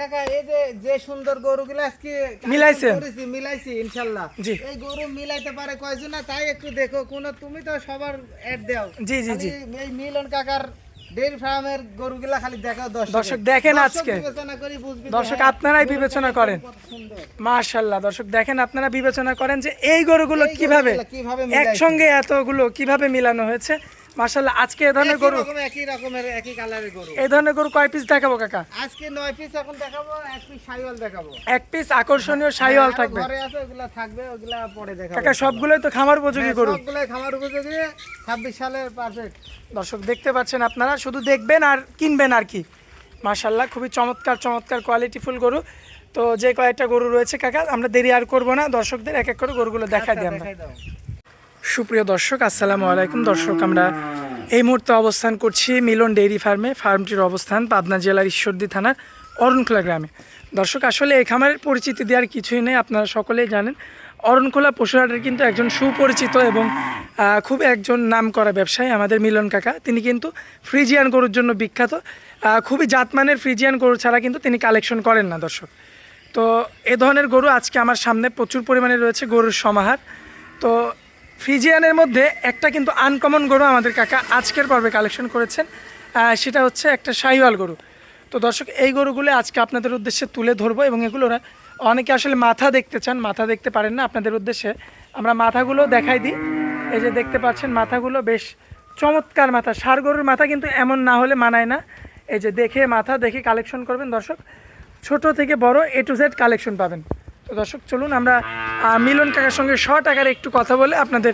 কাকা এই যে যে সুন্দর গরুগুলো আজকে কালেকশন মিলাইছি ইনশাল্লাহ। এই গরু মিলাইতে পারে কয়জন না তাই একটু দেখো কোন তুমি তো সবার অ্যাড দাও। জি, জি, জি। এই মিলন কাকার ডেয়ারি ফার্মের গরুগুলা খালি দেখাও দর্শক দর্শক দেখেন আজকে। বিবেচনা করি বুঝবি দর্শক আপনারাই বিবেচনা করেন। কত দর্শক দেখেন আপনারা বিবেচনা করেন যে এই গরুগুলো কীভাবে একসঙ্গে এতগুলো কীভাবে মিলানো হয়েছে। মাশাল্লাহ আজকে এ ধরনের গরু? একই রকমের একই কালারের গরু। এই ধরনের গরু কয় পিস দেখাবো কাকা? আজকে নয় পিস এখন দেখাবো এক পিস সাইওয়াল দেখাবো। এক পিস আকর্ষণীয় শাহিওয়াল আরও থাকবে। ঘরে আছে ওগুলা থাকবে ওগুলা পরে দেখাবো কাকা সবগুলোই তো খামার উপযোগী হ্যাঁ, গরু। সবগুলাই খামার উপযোগী ছাব্বিশ সালে পারফেক্ট দর্শক দেখতে পাচ্ছেন আপনারা শুধু দেখবেন আর কিনবেন আর কি। মাশাল্লাহ খুবই চমৎকার চমৎকার কোয়ালিটিফুল গরু। তো যে কয়েকটা গরু রয়েছে কাকা আমরা দেরি আর করব না। দর্শকদের এক এক করে গরুগুলো দেখাই দিই আমরা। সুপ্রিয় দর্শক, আসসালামু আলাইকুম। দর্শক, আমরা এই মুহূর্তে অবস্থান করছি মিলন ডেইরি ফার্মে। ফার্মটির অবস্থান পাবনা জেলার ঈশ্বরদী থানার অরণখোলা গ্রামে। দর্শক, আসলে এই খামারের পরিচিতি দেওয়ার কিছুই নেই, আপনারা সকলেই জানেন। অরণখোলা পশুহাটের কিন্তু একজন সুপরিচিত এবং খুব একজন নাম করা ব্যবসায়ী আমাদের মিলন কাকা। তিনি কিন্তু ফ্রিজিয়ান গরুর জন্য বিখ্যাত। খুবই জাতমানের ফ্রিজিয়ান গরু ছাড়া কিন্তু তিনি কালেকশন করেন না, দর্শক। তো এ ধরনের গরু আজকে আমার সামনে প্রচুর পরিমাণে রয়েছে গরুর সমাহার। তো ফ্রিজিয়ানের মধ্যে একটা কিন্তু আনকমন গরু আমাদের কাকা আজকের পর্বে কালেকশন করেছেন। সেটা হচ্ছে একটা শাহিওয়াল গরু। তো দর্শক, এই গরুগুলো আজকে আপনাদের উদ্দেশ্যে তুলে ধরবো এবং এগুলো না, অনেকে আসলে মাথা দেখতে চান, মাথা দেখতে পারেন না আপনাদের উদ্দেশ্যে। আমরা মাথাগুলো দেখাই দিই। এই যে দেখতে পাচ্ছেন মাথাগুলো বেশ চমৎকার মাথা। ষাড় গরুর মাথা কিন্তু এমন না হলে মানায় না। এই যে দেখে মাথা দেখে কালেকশন করবেন দর্শক। ছোট থেকে বড় এ টু জেড কালেকশন পাবেন। তো দর্শক চলুন আমরা মিলন কাকার সঙ্গে শ টাকার একটু কথা বলে আপনাদের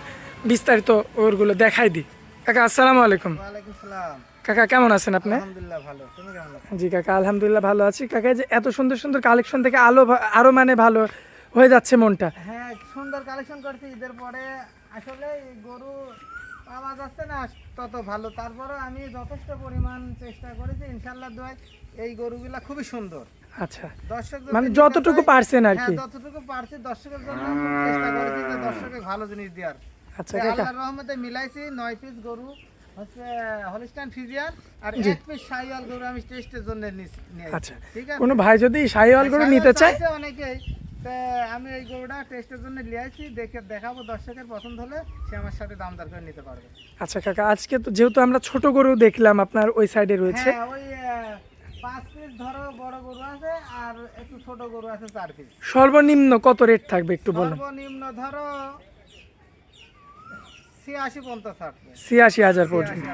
বিস্তারিত ওরগুলো দেখাই দিই। কাকা আসসালামু আলাইকুম। কাকা কেমন আছেন আপনি? জি কাকা আলহামদুলিল্লাহ ভালো আছি। কাকা যে এত সুন্দর সুন্দর কালেকশন থেকে আলো আরও মানে ভালো হয়ে যাচ্ছে মনটা। হ্যাঁ সুন্দর কালেকশন করছি ঈদের পরে। আসলে গরু পাওয়া যাচ্ছে না তত ভালো। তারপরে আমি যথেষ্ট পরিমাণ চেষ্টা করেছি ইনশাল্লাহ দোয়াই এই গরুগুলা খুবই সুন্দর। আচ্ছা। মানে যতটুকু পারছেন আর কি। হ্যাঁ যতটুকু পারছি দর্শকের জন্য চেষ্টা করেছি যে দর্শকের ভালো জিনিস দেওয়ার। আচ্ছা কাকা আল্লাহর রহমতে মিলাইছি নয় পিস গরু হচ্ছে হলিস্টান ফিজিয়ান আর এক পিস সাইওয়াল গরু আমি টেস্টের জন্য নিস- নিয়ে আসছি। আচ্ছা। ঠিক আছে? কোনো ভাই যদি শাহিওয়াল গরু নিতে চায়? অনেকেই তা আমি এই গরুটা টেস্টের জন্য নিয়ে আসছি দেখে দেখাবো দর্শকের পছন্দ হলে সে আমার সাথে দাম দর করে নিতে পারবে। আচ্ছা কাকা আজকে তো যেহেতু আমরা ছোট গরু দেখলাম আপনার ওই সাইডে রয়েছে। হ্যাঁ ওই পাঁচ পিস ধরো বড় গরু আছে আর একটু ছোট গরু আছে চার পিস সর্বনিম্ন কত রেট থাকবে একটু বলুন? সর্বনিম্ন ধরো ছিয়াশি পঞ্চাশ থাকবে ছিয়াশি হাজার পর্যন্ত।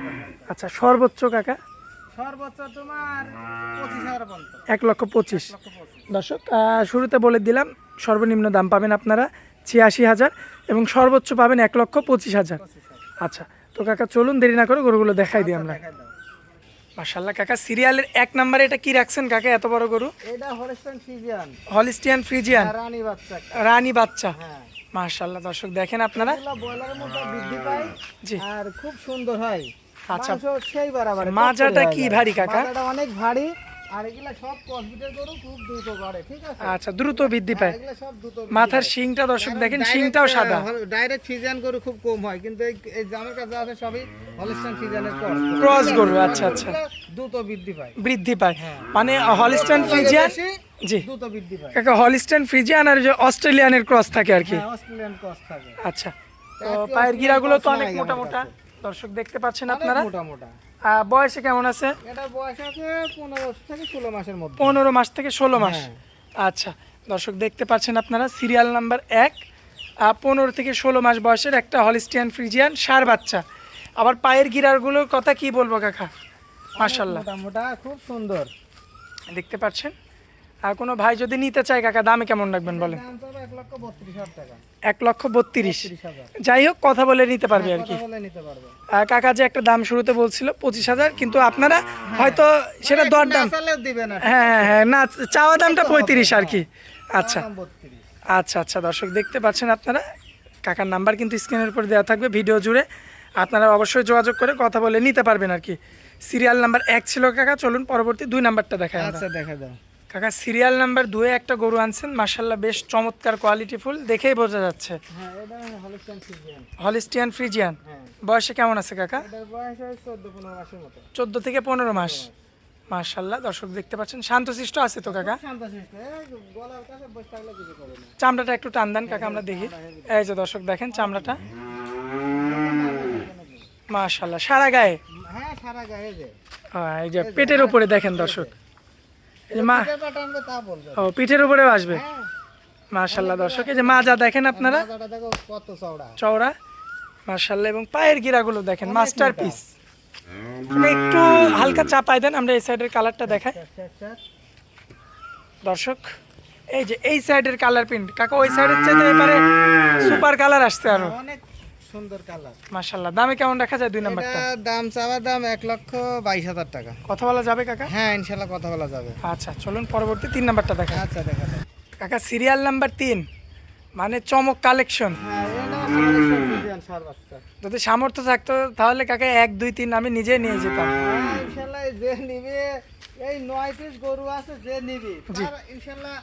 আচ্ছা সর্বোচ্চ কাকা? সর্বোচ্চ তোমার পঁচিশ হাজার পর্যন্ত। এক লক্ষ পঁচিশ। দর্শক শুরুতে বলে দিলাম সর্বনিম্ন দাম পাবেন আপনারা ছিয়াশি হাজার এবং সর্বোচ্চ পাবেন এক লক্ষ পঁচিশ হাজার। আচ্ছা তো কাকা চলুন দেরি না করে গরুগুলো দেখাই দিই আমরা। মার্শাল্লাহ কাকা সিরিয়ালের এক নম্বরে এটা কি রাখছেন কাকা এত বড় গরু? এটা হলিস্টান ফ্রিজিয়ান। Holstein Friesian? রানী বাচ্চা রানী বাচ্চা। হ্যাঁ। মাশাআল্লাহ দর্শক দেখেন আপনারা। ব্রয়লারের মতো বৃদ্ধি পায় জি। আর খুব সুন্দর হয়। আচ্ছা। সেই বরাবর। মাজাটা কি ভারী কাকা? মাজাটা অনেক ভারী। আর এগুলা সব কসবিটের গরু খুব দ্রুত বাড়ে ঠিক আছে? আচ্ছা দ্রুত বৃদ্ধি পায়। এগুলা সব দ্রুত মাথার শিংটা দর্শক দেখেন শিংটাও সাদা। ডাইরেক্ট ফিজিয়ান গরু খুব কম হয় কিন্তু এই আমার কাছে আছে সবই হলিস্টান ফিজিয়ানের ক্রস ক্রস গরু। আচ্ছা আচ্ছা। দ্রুত বৃদ্ধি পায়। বৃদ্ধি পায়। হ্যাঁ। মানে হলিস্টান ফ্রিজিয়ান বেশি, জি। দ্রুত বৃদ্ধি পায়। কাকা হলিস্টান ফ্রিজিয়ান আর যে অস্ট্রেলিয়ানের ক্রস থাকে আর কি। হ্যাঁ অস্ট্রেলিয়ান ক্রস থাকে। আচ্ছা। তো পায়ের গিরাগুলো তো অনেক মোটা মোটা দর্শক দেখতে পাচ্ছেন আপনারা। মোটা মোটা বয়সে কেমন আছে? এটা বয়স আছে পনেরো থেকে ষোলো মাসের মধ্যে। পনেরো মাস থেকে ষোলো মাস। হ্যাঁ। আচ্ছা দর্শক দেখতে পাচ্ছেন আপনারা সিরিয়াল নাম্বার এক। পনেরো থেকে ষোলো মাস বয়সের একটা হলিস্টিয়ান ফ্রিজিয়ান সার বাচ্চা। আবার পায়ের গিরারগুলোর কথা কি বলব কাকা? মার্শাল্লাহ মোটা মোটা খুব সুন্দর। দেখতে পাচ্ছেন? আর কোনো ভাই যদি নিতে চায় কাকা দামে কেমন রাখবেন বলেন? এক লক্ষ বত্রিশ যাই হোক কথা বলে নিতে পারবে আর কি। কাকা যে একটা দাম শুরুতে বলছিল পঁচিশ হাজার কিন্তু আপনারা হয়তো সেটা দর দাম হ্যাঁ হ্যাঁ, হ্যাঁ না চাওয়া দামটা পঁয়ত্রিশ আর কি। আচ্ছা। আচ্ছা আচ্ছা দর্শক দেখতে পাচ্ছেন আপনারা? কাকার নাম্বার কিন্তু স্ক্রিনের উপর দেওয়া থাকবে ভিডিও জুড়ে। আপনারা অবশ্যই যোগাযোগ করে কথা বলে নিতে পারবেন আর কি। সিরিয়াল নাম্বার এক ছিল কাকা চলুন পরবর্তী দুই নাম্বারটা আমরা। আচ্ছা দেখা দাও কাকা সিরিয়াল নাম্বার দুয়ে একটা গরু আনছেন মার্শাল্লাহ বেশ চমৎকার কোয়ালিটি ফুল দেখেই বোঝা যাচ্ছে। হ্যাঁ এটা হলিস্টান ফিজিয়ান হলিস্টিয়ান ফ্রিজিয়ান হ্যাঁ। বয়সে কেমন আছে কাকা? চোদ্দ থেকে পনেরো মাস। মার্শাল্লাহ দর্শক দেখতে পাচ্ছেন শান্তশিষ্ট আছে তো কাকা? চামড়াটা একটু টান দেন কাকা আমরা দেখি। এই যে দর্শক দেখেন চামড়াটা। মার্শাল্লাহ সারা গায়ে? হ্যাঁ এই যে পেটের উপরে দেখেন দর্শক। মা ও পিঠের উপরেও আসবে হ্যাঁ। মার্শাল্লাহ দর্শক এই যে মাজা দেখেন আপনারা। চওড়া। মার্শাল্লাহ এবং পায়ের গিরাগুলো দেখেন মাস্টার পিস একটু হালকা চাপাই দেন আমরা এই সাইডের কালারটা দেখাই। দর্শক এই যে এই সাইডের কালার প্রিন্ট। কাকা ওই সাইডের চাইতে এবারে সুপার কালার আসছে আরও। অনেক সুন্দর কালার মার্শাল্লাহ দামে কেমন রাখা যায় দুই নাম্বারটা? দাম চাওয়ার দাম এক লক্ষ বাইশ হাজার টাকা। কথা বলা যাবে কাকা? হ্যাঁ ইনশাল্লাহ কথা বলা যাবে। আচ্ছা চলুন পরবর্তী তিন নাম্বারটা দেখা আচ্ছা দেখা কাকা সিরিয়াল নাম্বার তিন। মানে চমক কালেকশন হ্যাঁ যদি সামর্থ্য থাকতো তাহলে কাকা এক দুই তিন আমি নিজে নিয়ে যেতাম। হ্যাঁ, ইনশাল্লাহ যে নিবে এই নয় পিস গরু আছে যে নিবে। ইনশাল্লাহ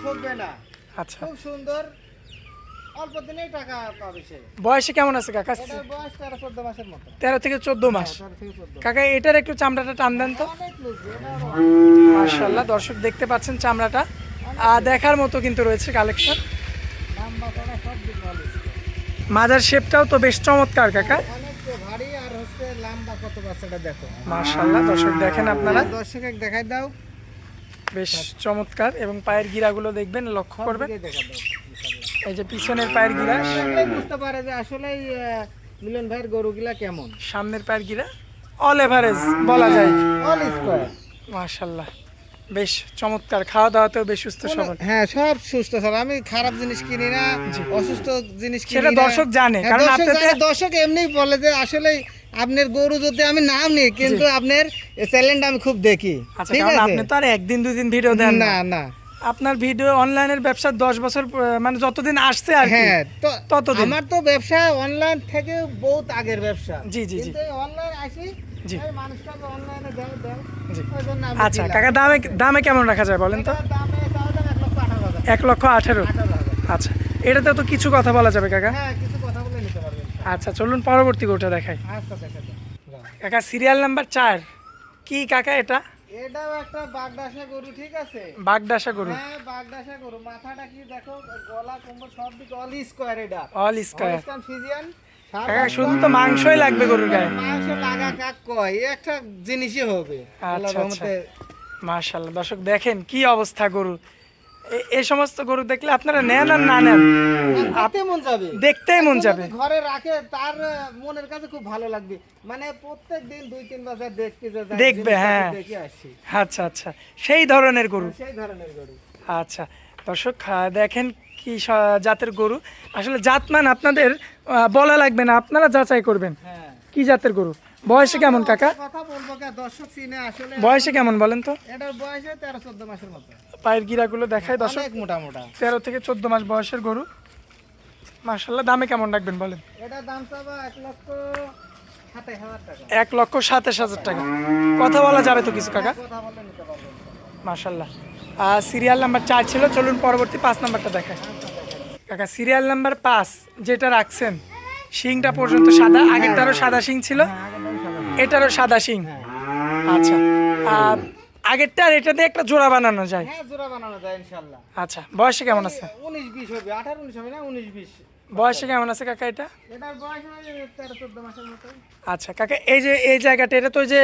ঠকবে না। আচ্ছা। খুব সুন্দর অল্প দিনেই টাকা পাবে সে। বয়সে কেমন আছে কাকা? এটার বয়স তেরো চোদ্দ মাসের মতো। তেরো থেকে চোদ্দ মাস। থেকে চোদ্দ। কাকা এটার একটু চামড়াটা টান দেন তো। মার্শাল্লাহ দর্শক দেখতে পাচ্ছেন চামড়াটা। আর দেখার মতো কিন্তু রয়েছে কালেকশন মাজার শেপটাও তো বেশ চমৎকার কাকা। ভারী আর হচ্ছে লম্বা কত বাচ্চাটা দেখো। মার্শাল্লাহ দর্শক দেখেন আপনারা। দর্শক দেখাই দাও। বেশ চমৎকার এবং পায়ের গিরাগুলো দেখবেন লক্ষ্য করবেন। এই যে পিছনের পায়ের গিরা বুঝতে পারে যে আসলে মিলন ভাইয়ের গরুগুলা কেমন। সামনের পায়ের গিরা অল এভারেজ বলা যায়। অল স্কোয়ার বেশ চমৎকার খাওয়া দাওয়াতেও বেশ সুস্থ সবল। হ্যাঁ সব সুস্থ আমি খারাপ জিনিস কিনি না অসুস্থ জিনিস কিনি সেটা দর্শক জানে, হ্যাঁ, কারণ দর্শক আপনাদের- দর্শক এমনি বলে যে আসলে আপনার গরু যদি আমি নাম নিই কিন্তু আপনার চ্যানেলটা আমি খুব দেখি। আচ্ছা ঠিক আছে? আপনি তো আর একদিন দুই দিন ভিডিও দেন না। না। আপনার ভিডিও অনলাইনের ব্যবসা দশ বছর মানে যতদিন আসছে আর কি হ্যাঁ তো ততদিন। আমার তো ব্যবসা অনলাইন থেকে বহুত আগের ব্যবসা। জি, জি, জি। কিন্তু অনলাইন আসি জি। আচ্ছা কাকা দামে দামে কেমন রাখা যায় বলেন তো? এক লক্ষ আঠারো আচ্ছা এটাতে তো কিছু কথা বলা যাবে কাকা। হ্যাঁ কিছু কথা বলে নিতে পারবেন। আচ্ছা চলুন পরবর্তী গোটা দেখাই। আচ্ছা। কাকা সিরিয়াল নাম্বার চার। কি কাকা এটা? এটাও একটা বাগদাসা গরু ঠিক আছে? বাগদাসা গরু। হ্যাঁ বাগদাসা গরু। মাথাটা কি দেখো গলা কোমর সব দিকে অল স্কয়ার এটা। অল স্কয়ার হলস্টাইন ফিজিয়ান শুধু তো মাংসই লাগবে গরুর গায়ে। মাংস লাগা কাক কয়? একটা জিনিসই হবে। আল্লাহর আচ্ছা, রহমতে। মার্শাল্লাহ দর্শক দেখেন কি অবস্থা গরু এই সমস্ত গরু দেখলে আপনারা নেন আর না নেন। দেখতে মন যাবে। দেখতেই মন যাবে। ঘরে রাখে তার মনের কাছে খুব ভালো লাগবে। মানে প্রত্যেক দিন দুই তিন বছর দেখতে যে যাই, দেখবে, হ্যাঁ। আচ্ছা আচ্ছা। সেই ধরনের গরু। সেই ধরনের গরু। আচ্ছা। দর্শক দেখেন কি জাতের গরু। আসলে জাতমান আপনাদের বলা লাগবে না আপনারা যাচাই করবেন। হ্যাঁ। কি জাতের গরু? বয়সে কেমন কাকা? বয়সে কেমন বলেন তো? পায়ের গিরাগুলো দেখায় দর্শক। অনেক মোটা মোটা। তেরো থেকে চোদ্দ মাস বয়সের গরু। মার্শাল্লাহ দামে কেমন রাখবেন বলেন? এটার দাম এক লক্ষ সাতাশ হাজার টাকা। এক লক্ষ সাতাশ হাজার টাকা। কথা বলা যাবে তো কিছু কাকা? মার্শাল্লাহ আর সিরিয়াল নাম্বার চার ছিল চলুন পরবর্তী পাঁচ নাম্বারটা দেখায় কাকা সিরিয়াল নাম্বার পাঁচ যেটা রাখছেন শিংটা পর্যন্ত সাদা আগেরটারও সাদা শিং ছিল? এটারও সাদা শিং? আচ্ছা আর আগেরটা আর এটা দিয়ে একটা জোড়া বানানো যায়? হ্যাঁ জোড়া বানানো যায় ইনশাল্লাহ। আচ্ছা বয়সে কেমন আছে? উনিশ বিশ হবে আঠারো উনিশ হবে না উনিশ বিশ। বয়সে কেমন আছে কাকা এটা? এটার বয়স হয় তেরো চোদ্দ মাসের মতো আচ্ছা কাকা এই যে এই জায়গাটা এটা তো যে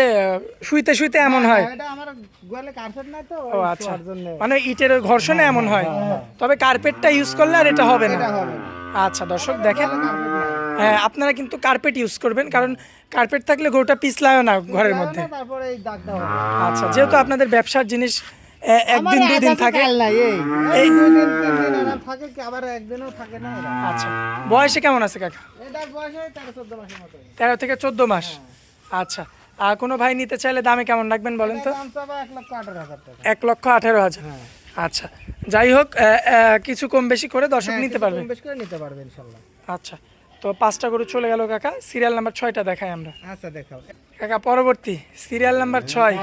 শুইতে শুইতে এমন হয়। এটা আমার গোয়ালে কার্পেট নাই তো ও আচ্ছা মানে ইটের ওই ঘর্ষণে এমন হয় তবে কার্পেটটা ইউজ করলে আর এটা হবে না। এটা হবে আচ্ছা দর্শক দেখেন। হ্যাঁ আপনারা কিন্তু কার্পেট ইউজ করবেন কারণ কার্পেট থাকলে গরুটা পিছলায় না ঘরের মধ্যে। তারপরে এই দাগটা আচ্ছা যেহেতু আপনাদের ব্যবসার জিনিস একদিন দুই দিন থাকে। এই। এই দুই দিন তিন দিন আরাম থাকে কি আবার একদিনও থাকে না আচ্ছা বয়সে কেমন আছে কাকা? বয়স হয় তেরো মাসের মতো তেরো থেকে চোদ্দ মাস। আচ্ছা আর কোনো ভাই নিতে চাইলে দামে কেমন রাখবেন বলেন তো? এক লক্ষ আঠারো হাজার হাজার। আচ্ছা যাই হোক কিছু কম বেশি করে দর্শক হ্যাঁ, নিতে কিছু পারবে। কম বেশ করে নিতে পারবে ইনশাল্লাহ। আচ্ছা তো পাঁচটা গরু চলে গেল কাকা। সিরিয়াল নাম্বার ছয়টা দেখাই আমরা। আচ্ছা দেখাও। কাকা পরবর্তী সিরিয়াল নাম্বার ছয়।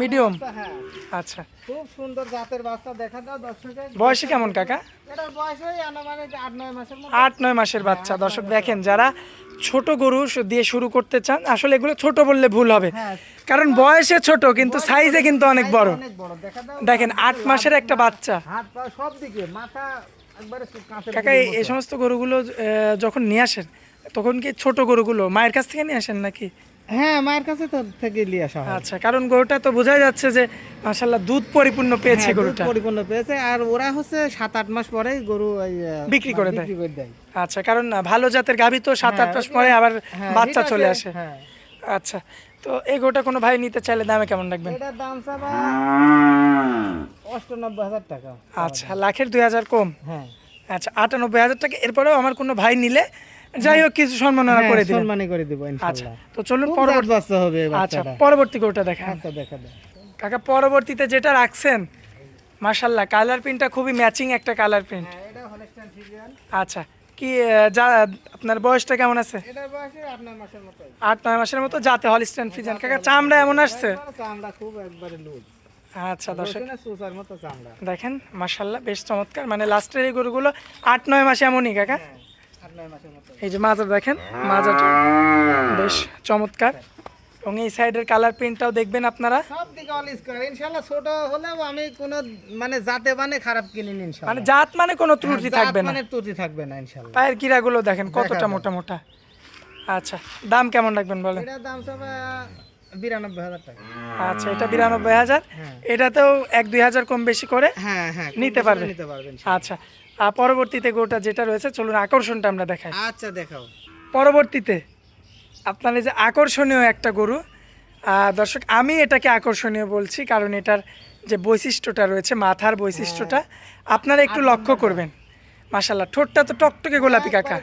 মিডিয়াম হ্যাঁ। আচ্ছা। খুব সুন্দর জাতের বাচ্চা দেখা দাও দর্শকের বয়সে কেমন কাকা? হয় আট নয় মাসের বাচ্চা। দর্শক দেখেন যারা ছোট গরু দিয়ে শুরু করতে চান আসলে এগুলো ছোট বললে ভুল হবে। হ্যাঁ। কারণ বয়সে ছোট কিন্তু সাইজে কিন্তু অনেক বড়। দেখেন আট মাসের একটা বাচ্চা। হাত পা সব দিকে মাথা কাকা এই- এই সমস্ত গরুগুলো যখন নিয়ে আসেন তখন কি ছোট গরুগুলো মায়ের কাছ থেকে নিয়ে আসেন নাকি? হ্যাঁ মায়ের কাছে তো থেকে নিয়ে আসা হয়। আচ্ছা কারণ গরুটা তো বোঝাই যাচ্ছে যে মাশাল্লাহ দুধ পরিপূর্ণ পেয়েছে হ্যাঁ, দুধ গরুটা। পরিপূর্ণ পেয়েছে আর ওরা হচ্ছে সাত আট মাস পরে গরু বিক্রি করে দেয়। বিক্রি করে দেয়। আচ্ছা কারণ ভালো জাতের গাভী তো সাত আট মাস পরে আবার হ্যাঁ, বাচ্চা চলে আসে। হ্যাঁ। আচ্ছা তো এই গরুটা কোনো ভাই নিতে চাইলে দামে কেমন রাখবেন? এটার দাম চাবা অষ্টানব্বই হাজার টাকা। আচ্ছা লাখের দুই হাজার কম? হ্যাঁ। আচ্ছা আটানব্বই হাজার টাকা এরপরেও আমার কোনো ভাই নিলে যাই হোক কিছু সম্মাননা করে দিবেন। সম্মানই করে দিব আচ্ছা তো চলুন পরবর্তী বাচ্চা হবে আচ্ছা পরবর্তী গরুটা দেখেন। আচ্ছা দেখা কাকা পরবর্তীতে যেটা রাখছেন মাশাল্লাহ কালার প্রিন্টটা খুবই ম্যাচিং একটা কালার প্রিন্ট। হ্যাঁ আচ্ছা কি যা আপনার বয়সটা কেমন আছে? আট নয় মাসের মতো যাতে হল স্ট্যান্ড ফিজান কাকা চামড়া এমন আসছে? চামড়া খুব একবারে লুজ। আচ্ছা দর্শক। দেখেন মাশাল্লাহ বেশ চমৎকার। মানে লাস্টের এই গরুগুলো আট নয় মাসে এমনই কাকা? হ্যাঁ আপনার মাসের মতো। এই যে মাজার দেখেন মাজাটা বেশ চমৎকার। এবং এই সাইডের কালার প্রিন্টটাও দেখবেন আপনারা। সব দিকে অল স্কোয়ার ইনশাআল্লাহ ছোট হলেও আমি কোনো মানে জাতে মানে খারাপ কিনিনি ইনশাআল্লাহ মানে জাত মানে কোনো ত্রুটি থাকবে না। মানে ত্রুটি থাকবে না ইনশাআল্লাহ পায়ের কিরাগুলো দেখেন কতটা মোটা মোটা। আচ্ছা দাম কেমন রাখবেন বলেন? এটার দাম সব বিরানব্বই হাজার টাকা। আচ্ছা এটা বিরানব্বই হাজার। হ্যাঁ। এটাতেও এক দুই হাজার কম বেশি করে হ্যাঁ হ্যাঁ নিতে বেশি পারবে। নিতে পারবেন আচ্ছা আর পরবর্তীতে গোটা যেটা রয়েছে চলুন আকর্ষণটা আমরা দেখাই। আচ্ছা দেখাও। পরবর্তীতে আপনার এই যে আকর্ষণীয় একটা গরু দর্শক আমি এটাকে আকর্ষণীয় বলছি কারণ এটার যে বৈশিষ্ট্যটা রয়েছে মাথার বৈশিষ্ট্যটা আপনারা একটু লক্ষ্য করবেন। মাশাল্লাহ ঠোঁটটা তো টকটকে গোলাপি কাকা।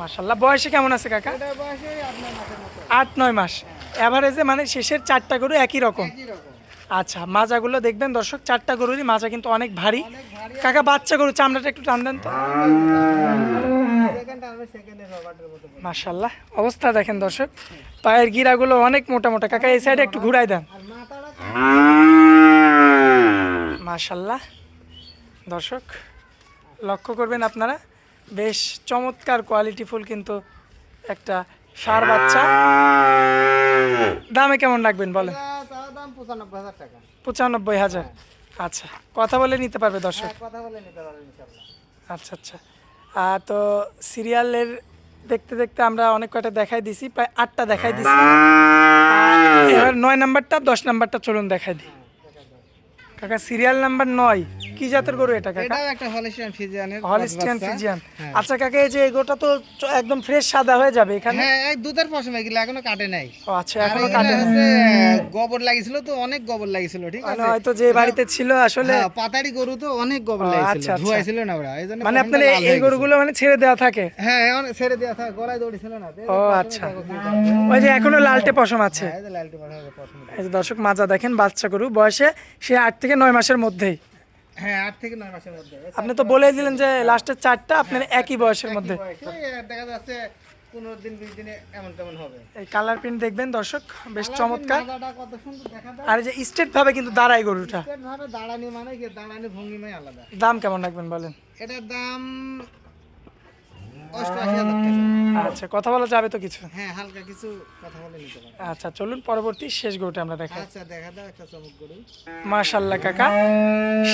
মাশাল্লাহ বয়সে কেমন আছে কাকা? আট নয় মাস। অ্যাভারেজে মানে শেষের চারটা গরু একই রকম। আচ্ছা মাজাগুলো দেখবেন দর্শক চারটা গরুরই মাজা কিন্তু অনেক ভারী। অনেক ভারী। কাকা বাচ্চা গরু চামড়াটা একটু টান দেন তো। মাশাল্লাহ অবস্থা দেখেন দর্শক পায়ের গিরাগুলো অনেক মোটা মোটা। কাকা এই সাইডে একটু ঘুরাই দেন। মাশাল্লাহ দর্শক লক্ষ্য করবেন আপনারা বেশ চমৎকার কোয়ালিটিফুল কিন্তু একটা সার বাচ্চা। দামে কেমন রাখবেন বলেন? পঁচানব্বই হাজার হাজার। আচ্ছা কথা বলে নিতে পারবে দর্শক। হ্যাঁ, কথা বলে নিতে পারবেন আচ্ছা আচ্ছা। তো সিরিয়ালের দেখতে দেখতে আমরা অনেক কয়টা দেখাই দিছি প্রায় আটটা দেখাই দিছি। এবার নয় নাম্বারটা দশ নাম্বারটা চলুন দেখাই দিই। কাকা সিরিয়াল নাম্বার নয়। কি জাতের গরু এটা কাকা? একটা হলিস্টিয়ান ফিজিয়ানের হলিস্টিয়ান ফিজিয়ান আচ্ছা কাকা এই যে এগোটা তো একদম ফ্রেশ সাদা হয়ে যাবে এখানে? হ্যাঁ এই দুধের পশম এগুলো এখনও কাটে নাই। ও আচ্ছা এখনও কাটে না হচ্ছে গোবর লাগিয়েছিল তো অনেক গোবর লাগিয়েছিল ঠিক মানে আছে? হয়তো যে বাড়িতে ছিল আসলে হ্যাঁ, পাতারি গরু তো অনেক গোবর ও, লাগিয়েছিল আচ্ছা, আচ্ছা। ধুয়াইছিল না ওরা এই জন্য মানে আপনার এই- হয়ে। গরুগুলো মানে ছেড়ে দেওয়া থাকে? হ্যাঁ ছেড়ে দেওয়া থাকে গলায় দড়ি ছিল না ও আচ্ছা। ওই যে এখনও লালটে পশম আছে। হ্যাঁ, এই যে দর্শক মাজা দেখেন বাচ্চা গরু বয়সে সে আট থেকে নয় মাসের মধ্যেই। হ্যাঁ আট থেকে নয় মাসের মধ্যে। আপনি তো বলেই দিলেন যে লাস্টের চারটা আপনার একই বয়সের মধ্যে। দেখা যাচ্ছে পনেরো দিন বিশ দিনে এমন তেমন হবে। এই কালার প্রিন্ট দেখবেন দর্শক বেশ চমৎকার। কত সুন্দর দেখা যায় আর যে স্ট্রেট ভাবে কিন্তু দাঁড়ায় গরুটা। স্টেট ভাবে দাঁড়ানি মানে কি? দাঁড়ানি ভঙ্গিমাই আলাদা। দাম কেমন রাখবেন বলেন? এটার দাম অষ্টআশি হাজার টাকা। আচ্ছা কথা বলা যাবে তো কিছু? হ্যাঁ হালকা কিছু কথা বলে নিতে পারে। আচ্ছা চলুন পরবর্তী শেষ গরুটা আমরা দেখাই। আচ্ছা দেখা দাও একটা চমক গরু। মাশাল্লাহ কাকা।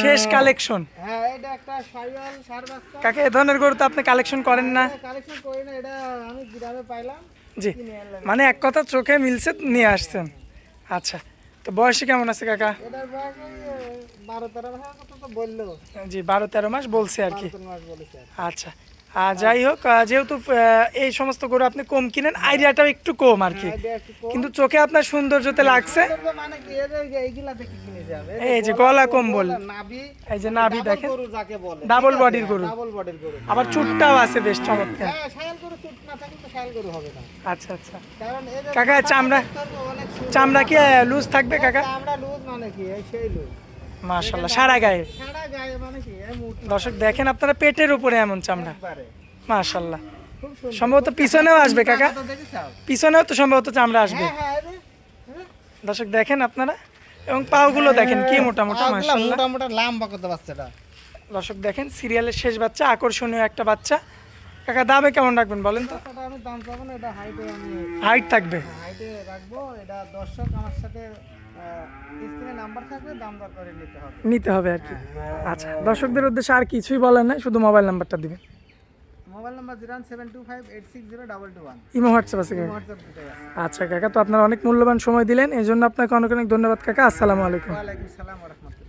শেষ কালেকশন হ্যাঁ এটা একটা সাইওয়াল সার বাচ্চা। কাকা এ ধরনের গরু তো আপনি কালেকশন করেন না। কালেকশন করি না এটা আমি গ্রামে পাইলাম। জি মানে এক কথা চোখে মিলছে নিয়ে আসছেন। আচ্ছা তো বয়সে কেমন আছে কাকা? জি বারো তেরো মাস বলছে আর কি। আচ্ছা যাই হোক যেহেতু এই সমস্ত গরু আপনি কম কিনেন আইডিয়াটাও একটু কম আর কি। কিন্তু চোখে আপনার সৌন্দর্যতে লাগছে। মানে এই যে গলা কম্বল। এই যে নাভি দেখেন। ডাবল বডির গরু। আবার চুটটাও আছে বেশ চমৎকার। হ্যাঁ আচ্ছা আচ্ছা। কাকা চামড়া চামড়া কি লুজ থাকবে কাকা? চামড়া লুজ মানে কি সেই লুজ। মাশাল্লাহ সারা গায়ে। সারা গায়ে মানে কি দর্শক দেখেন আপনারা পেটের উপরে এমন চামড়া। মাশাল্লাহ সম্ভবত পিছনেও আসবে কাকা। পিছনেও তো সম্ভবত চামড়া আসবে। দর্শক দেখেন আপনারা। এবং পাওগুলো দেখেন কি মোটা মোটা মোটা মোটা লাম্বা কত বাচ্চাটা দর্শক দেখেন সিরিয়ালের শেষ বাচ্চা আকর্ষণীয় একটা বাচ্চা। কাকা দামে কেমন রাখবেন বলেন তো? দাম চাবো না এটা হাইটে হাইট থাকবে। হাইটে রাখব এটা দর্শক আমার সাথে স্ক্রিনে নাম্বার থাকবে দাম দর করে নিতে হবে। নিতে হবে আর কি। আচ্ছা দর্শকদের উদ্দেশ্যে আর কিছুই বলার নাই শুধু মোবাইল নাম্বারটা দিবেন। Mobile number zero seven two five eight six zero double two one imo WhatsApp আছে আচ্ছা কাকা তো আপনার অনেক মূল্যবান সময় দিলেন এই জন্য আপনাকে অনেক অনেক ধন্যবাদ কাকা। আসসালামু আলাইকুম। ওয়ালাইকুম সালাম রহমতুল্লাহ।